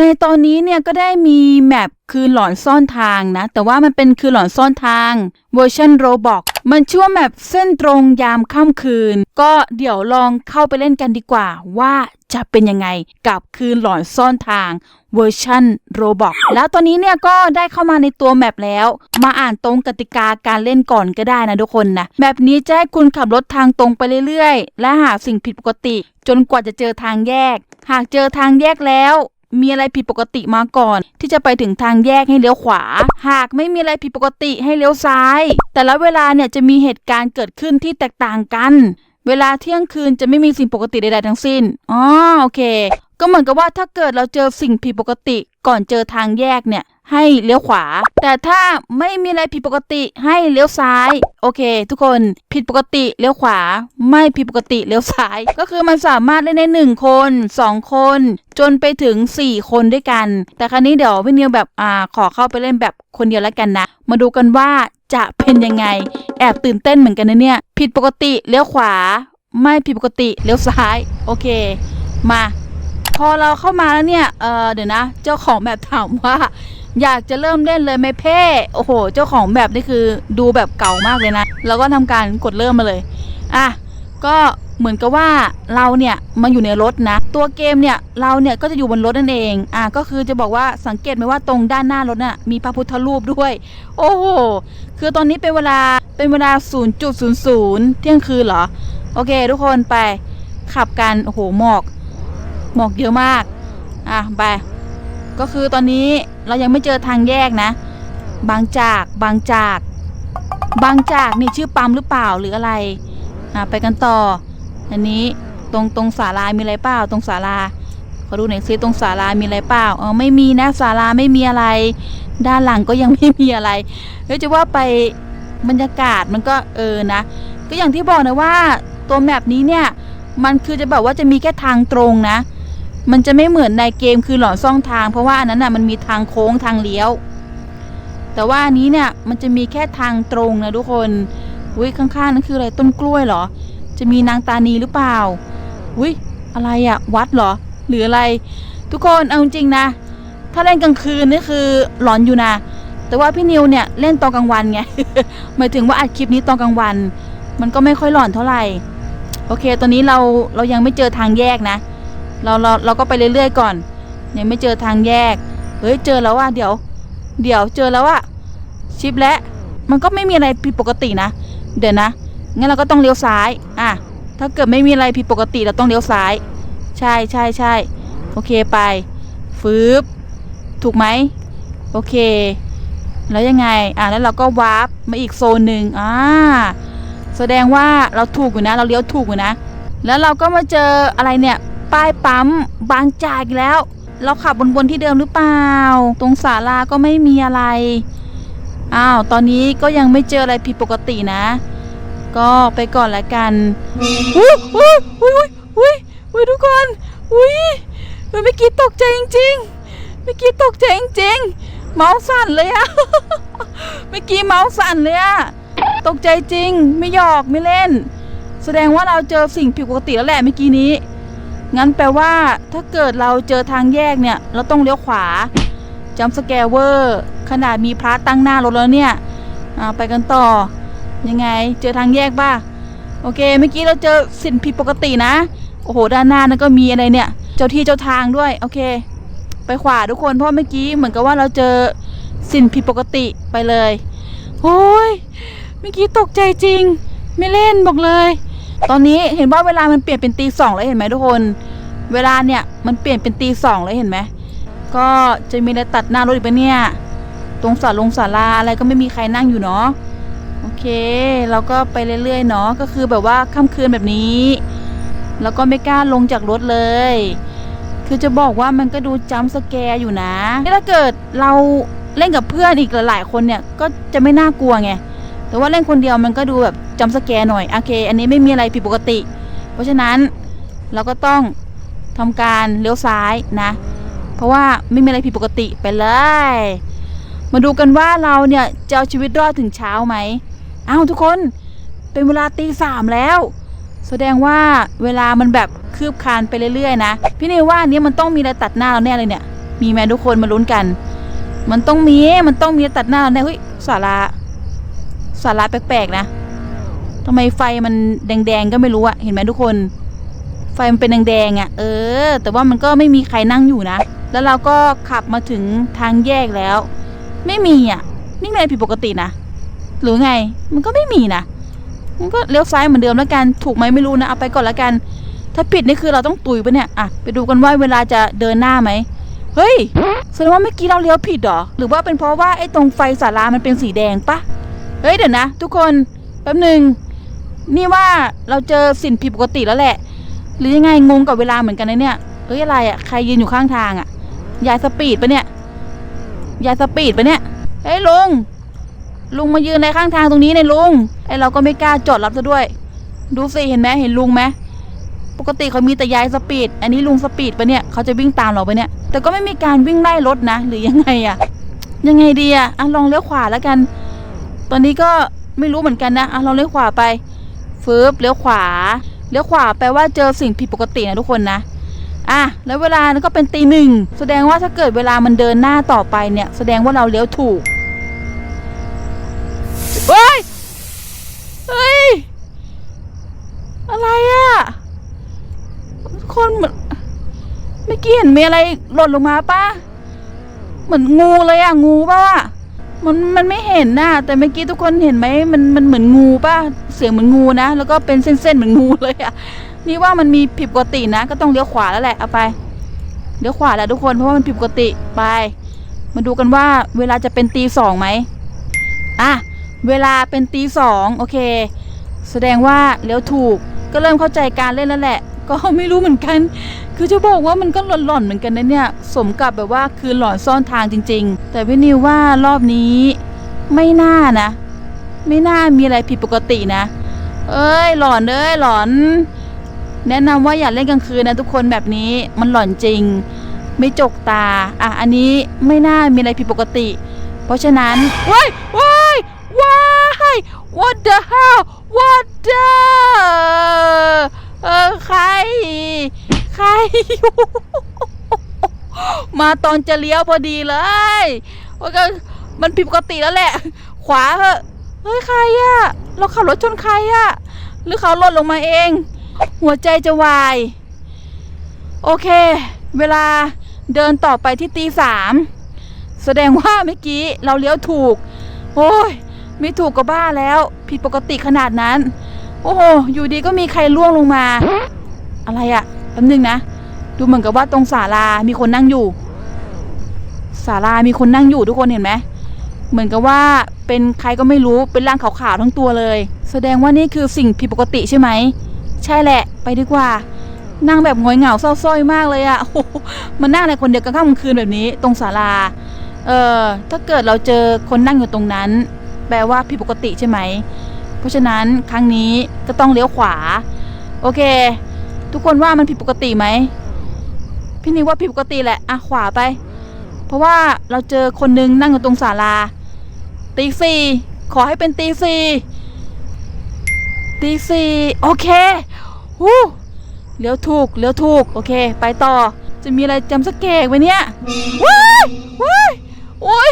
ในตอนนี้เนี่ยก็ได้มีแมปคืนหลอนซ่อนทางนะ แต่ว่ามันเป็นคืนหลอนซ่อนทางเวอร์ชันโรบอกมันชื่อว่าแมปเส้นตรงยามค่ำคืน ก็เดี๋ยวลองเข้าไปเล่นกันดีกว่า ว่าจะเป็นยังไงกับคืนหลอนซ่อนทางเวอร์ชันโรบอกแล้วตอนนี้เนี่ยก็ได้เข้ามาในตัวแมปแล้ว มาอ่านตรงกติกาการเล่นก่อนก็ได้นะทุกคนนะแมปนี้จะให้คุณขับรถทางตรงไปเรื่อยๆ และหาสิ่งผิดปกติ จนกว่าจะเจอทางแยก หากเจอทางแยกแล้ว มีอะไรผิดปกติมาก่อน ที่จะไปถึงทางแยกให้เลี้ยวขวา หากไม่มีอะไรผิดปกติให้เลี้ยวซ้าย แต่ละเวลาเนี่ยจะมีเหตุการณ์เกิดขึ้นที่แตกต่างกัน เวลาเที่ยงคืนจะไม่มีสิ่งปกติใดๆทั้งสิ้นอ๋อโอเค ก็เหมือนกับว่าถ้าเกิดเราเจอสิ่งผิดปกติ ก่อนเจอทางแยกเนี่ยให้เลี้ยวขวา แต่ถ้าไม่มีอะไรผิดปกติให้เลี้ยวซ้าย โอเค ทุกคนผิดปกติเลี้ยวขวา ไม่ผิดปกติเลี้ยวซ้าย ก็คือมันสามารถเล่นได้หนึ่งคนสองคน จนไปถึงสี่คนด้วยกัน แต่ครั้นี้เดี๋ยวพี่นิวแบบอ่าขอเข้าไปเล่นแบบคนเดียวแล้วกันนะ มาดูกันว่าจะเป็นยังไง แอบตื่นเต้นเหมือนกันนะเนี่ย ผิดปกติเลี้ยวขวา ไม่ผิดปกติเลี้ยวซ้าย โอเค มา พอเราเข้ามาแล้วเนี่ยเออเดี๋ยวนะ เจ้าของแบบถามว่า อยากจะเริ่มเล่นเลยไหมเพ่โอ้โห เจ้าของแบบนี่คือดูแบบเก่ามากเลยนะ แล้วก็ทำการกดเริ่มมาเลย อะ ก็เหมือนกับว่าเราเนี่ยมาอยู่ในรถนะ ตัวเกมเนี่ยเราเนี่ยก็จะอยู่บนรถนั่นเอง อะก็คือจะบอกว่าสังเกตไหมว่าตรงด้านหน้ารถน่ะมีพระพุทธรูปด้วย โอ้โห คือตอนนี้เป็นเวลาเป็นเวลา 0.00 เที่ยงคืนเหรอ โอเค ทุกคนไปขับกัน โอ้โห หมอก หมอกเยอะมาก อะไป ก็คือตอนนี้เรายังไม่เจอทางแยกนะ บางจากบางจาก บางจากนี่ชื่อปั๊มหรือเปล่าหรืออะไร อะไปกันต่อ อันนี้ตรงตรงศาลามีอะไรเปล่าตรงศาลาขอดูหน่อยซิตรงศาลามีอะไรเปล่าอ๋อไม่มีนะศาลาไม่มีอะไร ด้านหลังก็ยังไม่มีอะไรเฮ้ยจะว่าไปบรรยากาศมันก็เออนะ ก็อย่างที่บอกนะว่าตัวแมปนี้เนี่ย มันคือจะแบบว่าจะมีแค่ทางตรงนะ มันจะไม่เหมือนในเกมคือหลอนซ่องทาง เพราะว่าอันนั้นน่ะมันมีทางโค้งทางเลี้ยว แต่ว่าอันนี้เนี่ยมันจะมีแค่ทางตรงนะทุกคนอุ้ยข้างๆนั่นคืออะไรต้นกล้วยเหรอ จะมีนางตานีหรือเปล่าอุ้ยอะไรอะวัดเหรอหรืออะไร ทุกคนเอาจริงนะ ถ้าเล่นกลางคืนนี่คือหลอนอยู่นะ แต่ว่าพี่นิวเนี่ยเล่นตอนกลางวันไงหมายถึงว่าอัดคลิปนี้ตอนกลางวัน มันก็ไม่ค่อยหลอนเท่าไหร่โอเค ตอนนี้เราเรายังไม่เจอทางแยกนะ เราเราเราก็ไปเรื่อยๆก่อน ยังไม่เจอทางแยก เฮ้ยเจอแล้วว่าเดี๋ยว เดี๋ยวเจอแล้วว่าชิปและ มันก็ไม่มีอะไรผิดปกตินะ เดี๋ยวนะ งั้นเราก็ต้องเลี้ยวซ้าย อะ ถ้าเกิดไม่มีอะไรผิดปกติเราต้องเลี้ยวซ้าย ใช่ใช่ใช่โอเคไป ฟืบ ถูกไหม โอเค แล้วยังไง อะแล้วเราก็วาร์ปมาอีกโซนหนึ่งอ่า แสดงว่าเราถูกอยู่นะ เราเลี้ยวถูกอยู่นะ แล้วเราก็มาเจออะไรเนี่ย ป้ายปั๊มบางจากอีกแล้ว เราขับบนบนที่เดิมหรือเปล่า ตรงศาลาก็ไม่มีอะไร อ้าว ตอนนี้ก็ยังไม่เจออะไรผิดปกตินะ ก็ไปก่อนละกันอุ้ยอุ้ยอุ้ยอุ้ยอุ้ยทุกคนอุ้ยเมื่อกี้ตกใจจริงๆเมื่อกี้ตกใจจริงๆเมาสั่นเลยอะเมื่อกี้เมาสั่นเลยอะตกใจจริง ไม่หยอกไม่เล่น แสดงว่าเราเจอสิ่งผิดปกติแล้วแหละเมื่อกี้นี้ งั้นแปลว่า ถ้าเกิดเราเจอทางแยกเนี่ย เราต้องเลี้ยวขวาจัมสแกเวอร์ขนาดมีพระตั้งหน้ารถแล้วเนี่ยอ่าไปกันต่อ ยังไงเจอทางแยกป่ะโอเคเมื่อกี้เราเจอสิ่งผิดปกตินะ โอ้โห ด้านหน้านั่นก็มีอะไรเนี่ย เจ้าที่เจ้าทางด้วย โอเค ไปขวาทุกคนเพราะเมื่อกี้เหมือนกับว่าเราเจอสิ่งผิดปกติไปเลยโอ้ยเมื่อกี้ตกใจจริง ไม่เล่นบอกเลย ตอนนี้เห็นว่าเวลามันเปลี่ยนเป็นตีสองแล้วเห็นไหมทุกคน เวลาเนี่ยมันเปลี่ยนเป็นตีสองแล้วเห็นไหมก็จะมีอะไรตัดหน้ารถอีกปะเนี่ย ตรงศาลงศาลาอะไรก็ไม่มีใครนั่งอยู่เนาะโอเค เราก็ไปเรื่อยๆเนาะก็คือแบบว่าค่ำคืนแบบนี้ แล้วก็ไม่กล้าลงจากรถเลย คือจะบอกว่ามันก็ดูจัมสแกร์อยู่นะถ้าเกิดเราเล่นกับเพื่อนอีกหลายๆคนเนี่ยก็จะไม่น่ากลัวไง แต่ว่าเล่นคนเดียวมันก็ดูแบบจำสแกร์หน่อยโอเค อันนี้ไม่มีอะไรผิดปกติ เพราะฉะนั้นเราก็ต้องทำการเลี้ยวซ้ายนะ เพราะว่าไม่มีอะไรผิดปกติไปเลย มาดูกันว่าเราเนี่ยจะเอาชีวิตรอดถึงเช้าไหมอ้าวทุกคนเป็นเวลาตีสามแล้ว แสดงว่าเวลามันแบบคืบคานไปเรื่อยๆนะ พี่นิวว่าอันนี้มันต้องมีอะไรตัดหน้าเราแน่เลยเนี่ย มีไหมทุกคนมาลุ้นกัน มันต้องมีมันต้องมีตัดหน้าเราแน่เฮ้ยสาระ สาระแปลกๆนะทำไมไฟมันแดงๆก็ไม่รู้อะเห็นไหมทุกคน ไฟมันเป็นแดงๆอะเออ แต่ว่ามันก็ไม่มีใครนั่งอยู่นะ แล้วเราก็ขับมาถึงทางแยกแล้ว ไม่มีอะนี่ไงผิดปกตินะหรือไงมันก็ไม่มีนะมันก็เลี้ยวซ้ายเหมือนเดิมแล้วกันถูกไหมไม่รู้นะเอาไปก่อนแล้วกัน ถ้าผิดนี่คือเราต้องตุยปะเนี่ยอะไปดูกันว่าเวลาจะเดินหน้าไหมเฮ้ยแสดงว่าเมื่อกี้เราเลี้ยวผิดหรอหรือว่าเป็นเพราะว่าไอ้ตรงไฟสารามันเป็นสีแดงปะ เฮ้ยเดี๋ยวนะ ทุกคนแป๊บหนึ่งนี่ว่าเราเจอสิ่งผิดปกติแล้วแหละ หรือยังไงงงกับเวลาเหมือนกันนะเนี่ยเฮ้ยอะไรอะใครยืนอยู่ข้างทางอะยายสปีดปะเนี่ยยายสปีดปะเนี่ยเฮ้ยลุงลุงมายืนในข้างทางตรงนี้เนี่ยลุงไอเราก็ไม่กล้าจอดรับซะด้วย ดูสิเห็นไหมเห็นลุงไหมปกติเขามีแต่ยายสปีด อันนี้ลุงสปีดปะเนี่ยเขาจะวิ่งตามเราปะเนี่ย แต่ก็ไม่มีการวิ่งไล่รถนะ หรือยังไงอะยังไงดีอะอะลองเลี้ยวขวาแล้วกัน ตอนนี้ก็ไม่รู้เหมือนกันนะอะลองเลี้ยวขวาไปฟืบเลี้ยวขวา เลี้ยวขวาแปลว่าเจอสิ่งผิดปกตินะทุกคนนะอะแล้วเวลานั้นก็เป็นตีหนึ่งแสดงว่าถ้าเกิดเวลามันเดินหน้าต่อไปเนี่ย แสดงว่าเราเลี้ยวถูกเฮ้ยเฮ้ยอะไรอะคนเหมือนเมื่อกี้เห็นมีอะไรหล่นลงมาปะเหมือนงูเลยอะงูป่ะวะ มันมันไม่เห็นนะแต่เมื่อกี้ทุกคนเห็นไหมมันมันเหมือนงูป่ะเสียงเหมือนงูนะ แล้วก็เป็นเส้นๆเหมือนงูเลยอะนี่ว่ามันมีผิดปกตินะ ก็ต้องเลี้ยวขวาแล้วแหละเอาไปเลี้ยวขวาแล้วทุกคนเพราะว่ามันผิดปกติไป มาดูกันว่าเวลาจะเป็นตีสองไหมอะเวลาเป็นตีสองโอเค แสดงว่าเลี้ยวถูกก็เริ่มเข้าใจการเล่นแล้วแหละ ก็ไม่รู้เหมือนกัน คือจะบอกว่ามันก็หลอนๆเหมือนกันนะเนี่ย สมกับแบบว่าคือหลอนซ่อนทางจริง ๆ แต่พี่นิวว่ารอบนี้ไม่น่านะ ไม่น่ามีอะไรผิดปกตินะ เอ้ยหลอนเอ้ยหลอน แนะนำว่าอย่าเล่นกลางคืนนะทุกคนแบบนี้มันหลอนจริง ไม่จกตา อะอันนี้ไม่น่ามีอะไรผิดปกติ เพราะฉะนั้นว้ายว้ายว้าย what the hell what the เออใคร ใคร มาตอนจะเลี้ยวพอดีเลยโอ้ก็มันผิดปกติแล้วแหละ ขวาเหอะเฮ้ยใครอะเราขับรถชนใครอะหรือเขาล่นลงมาเอง หัวใจจะวาย โอเค เวลาเดินต่อไปที่ตีสามแสดงว่าเมื่อกี้เราเลี้ยวถูก โอ้ย ไม่ถูกก็บ้าแล้ว ผิดปกติขนาดนั้น โอ้โห อยู่ดีก็มีใครล่วงลงมา อะไรอะแป๊บนึงนะ ดูเหมือนกับว่าตรงศาลา มีคนนั่งอยู่ ศาลา มีคนนั่งอยู่ทุกคนเห็นไหม เหมือนกับว่าเป็นใครก็ไม่รู้ เป็นร่างขาวๆทั้งตัวเลย แสดงว่านี่คือสิ่งผิดปกติใช่ไหม ใช่แหละ ไปดีกว่า นั่งแบบงอยเหงาเศร้าส้อยมากเลยอะโอ้โหมันนั่งในคนเดียวกลางค่ำกลางคืนแบบนี้ ตรงศาลา เออถ้าเกิดเราเจอคนนั่งอยู่ตรงนั้น แปลว่าผิดปกติใช่ไหม เพราะฉะนั้นครั้งนี้ก็ต้องเลี้ยวขวา โอเค ทุกคนว่ามันผิดปกติไหมพี่นิวว่าผิดปกติแหละอะขวาไป เพราะว่าเราเจอคนนึงนั่งอยู่ตรงศาลาตีสี่ขอให้เป็นตีสี่ตีสี่โอเคฮู้เลี้ยวถูกเลี้ยวถูก โอเค ไปต่อจะมีอะไรจำสกเกกไหมเนี่ยว้ายว้ายโอ้ย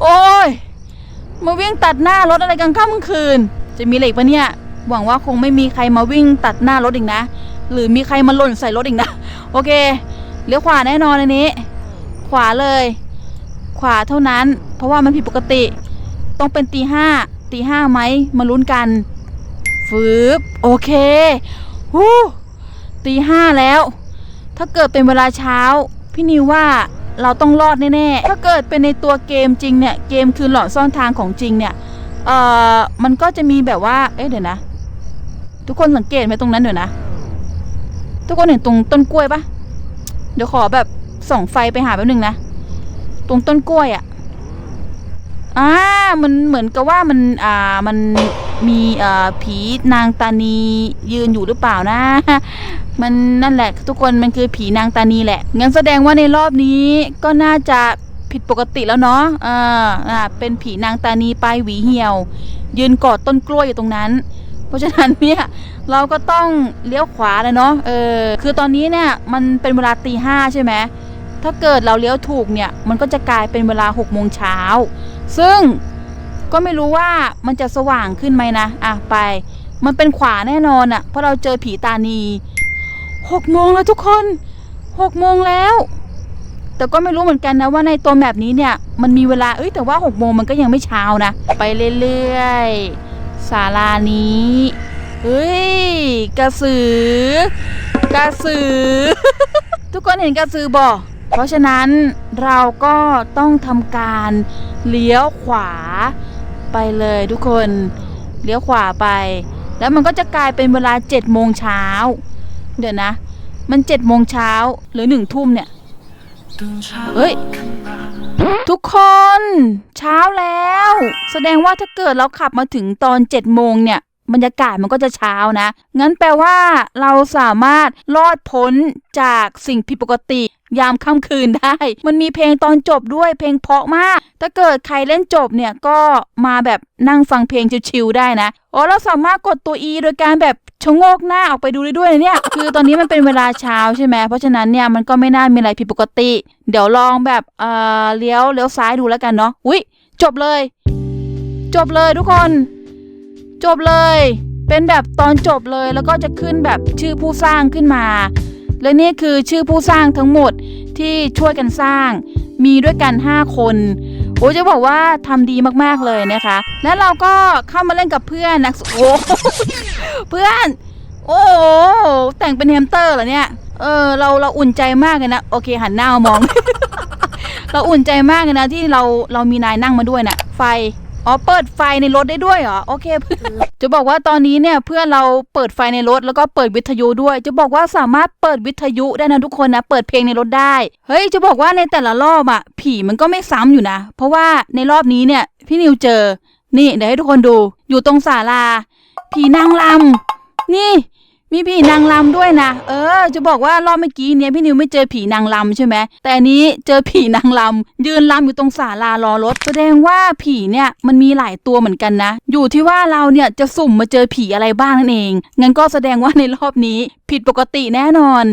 โอ้ย มาวิ่งตัดหน้ารถอะไรกลางค่ำกลางคืน จะมีอะไรอีกปะเนี่ย หวังว่าคงไม่มีใครมาวิ่งตัดหน้ารถอีกนะ หรือมีใครมาหล่นใส่รถอีกนะ โอเค เลี้ยวขวาแน่นอนอันนี้ ขวาเลย ขวาเท่านั้น เพราะว่ามันผิดปกติ ต้องเป็นตีห้า ตีห้าไหม มาลุ้นกัน ฟืบโอเคฮู้ตีห้าแล้ว ถ้าเกิดเป็นเวลาเช้า พี่นิวว่า เราต้องรอดแน่ๆ ถ้าเกิดเป็นในตัวเกมจริงเนี่ย เกมคือหลอนซ่อนทางของจริงเนี่ย เอ่อ มันก็จะมีแบบว่า เอ๊ะเดี๋ยวนะ ทุกคนสังเกตไหมตรงนั้นเดี๋ยวนะ ทุกคนเห็นตรงต้นกล้วยปะเดี๋ยวขอแบบส่องไฟไปหาแป๊บนึงนะ ตรงต้นกล้วยอะ่ะอ่ามันเหมือนกับว่ามัน อ่า มัน มีผีนางตานียืนอยู่หรือเปล่านะ มันนั่นแหละทุกคนมันคือผีนางตานีแหละ งั้นแสดงว่าในรอบนี้ก็น่าจะผิดปกติแล้วเนาะอ่าอ่าเป็นผีนางตานีปลายหวีเหี่ยว ยืนกอดต้นกล้วยอยู่ตรงนั้น เพราะฉะนั้นเนี่ยเราก็ต้องเลี้ยวขวาเลยเนาะ เออ คือตอนนี้เนี่ยมันเป็นเวลาตีห้าใช่ไหมถ้าเกิดเราเลี้ยวถูกเนี่ย มันก็จะกลายเป็นเวลาหกโมงเช้า ซึ่ง ก็ไม่รู้ว่ามันจะสว่างขึ้นไหมนะอะไป มันเป็นขวาแน่นอนอะ่ะ เพราะเราเจอผีตานีหกโมงแล้วทุกคนหกโมงแล้ว แต่ก็ไม่รู้เหมือนกันนะว่าในตัวแบบนี้เนี่ย มันมีเวลาเอ้ยแต่ว่าหกโมงมันก็ยังไม่เช้านะ ไปเรื่อยๆศาลานี้เฮ้ยกระสือกระสือ ทุกคนเห็นกระสือบ่เพราะฉะนั้นเราก็ต้องทำการเลี้ยวขวา ไปเลยทุกคนเลี้ยวขวาไป แล้วมันก็จะกลายเป็นเวลาเจ็ดโมงเช้าเดี๋ยวนะ มันเจ็ดโมงเช้าหรือหนึ่งทุ่มเนี่ยเฮ้ยทุกคนเช้าแล้ว แสดงว่าถ้าเกิดเราขับมาถึงตอน7จ็ดโมงเนี่ย บรรยากาศมันก็จะเช้านะ งั้นแปลว่าเราสามารถรอดพ้นจากสิ่งผิดปกติ ยามค่ำคืนได้ มันมีเพลงตอนจบด้วยเพลงเพราะมาก ถ้าเกิดใครเล่นจบเนี่ยก็มาแบบนั่งฟังเพลงชิวๆได้นะอ๋อเราสามารถกดตัว E โดยการแบบชะโงกหน้าออกไปดูได้ด้วยเนี่ย คือตอนนี้มันเป็นเวลาเช้าใช่ไหมเพราะฉะนั้นเนี่ยมันก็ไม่น่ามีอะไรผิดปกติ เดี๋ยวลองแบบเอ่อเลี้ยวเลี้ยวซ้ายดูแล้วกันเนาะ อุ้ยจบเลย จบเลยทุกคน จบเลย เป็นแบบตอนจบเลยแล้วก็จะขึ้นแบบชื่อผู้สร้างขึ้นมา และนี่คือชื่อผู้สร้างทั้งหมดที่ช่วยกันสร้าง มีด้วยกัน 5 คนโอ้จะบอกว่าทำดีมากๆเลยนะคะ และเราก็เข้ามาเล่นกับเพื่อนนะโอ้เพื่อน โอ้แต่งเป็นแฮมสเตอร์เหรอเนี่ยเออเราเราอุ่นใจมากเลยนะโอเคหันหน้ามามอง เราอุ่นใจมากเลยนะที่เราเรามีนายนั่งมาด้วยนะ่ะ ไฟ อ๋อเปิดไฟในรถได้ด้วยเหรอโอเคเพื่อนจะบอกว่าตอนนี้เนี่ยเพื่อนเราเปิดไฟในรถแล้วก็เปิดวิทยุด้วย จะบอกว่าสามารถเปิดวิทยุได้นะทุกคนนะเปิดเพลงในรถได้ เฮ้ยจะบอกว่าในแต่ละรอบอะผีมันก็ไม่ซ้ำอยู่นะ เพราะว่าในรอบนี้เนี่ยพี่นิวเจอ นี่เดี๋ยวให้ทุกคนดู อยู่ตรงศาลา ผีนางลำนี่ มีผีนางลำด้วยนะ เออ จะบอกว่ารอบเมื่อกี้เนี่ยพี่นิวไม่เจอผีนางลำใช่ไหม แต่นนี้เจอผีนางลำยืนลำอยู่ตรงศาลารอรถ แสดงว่าผีเนี่ยมันมีหลายตัวเหมือนกันนะ อยู่ที่ว่าเราเนี่ยจะสุ่มมาเจอผีอะไรบ้างนั่นเอง งั้นก็แสดงว่าในรอบนี้ ผิดปกติแน่นอน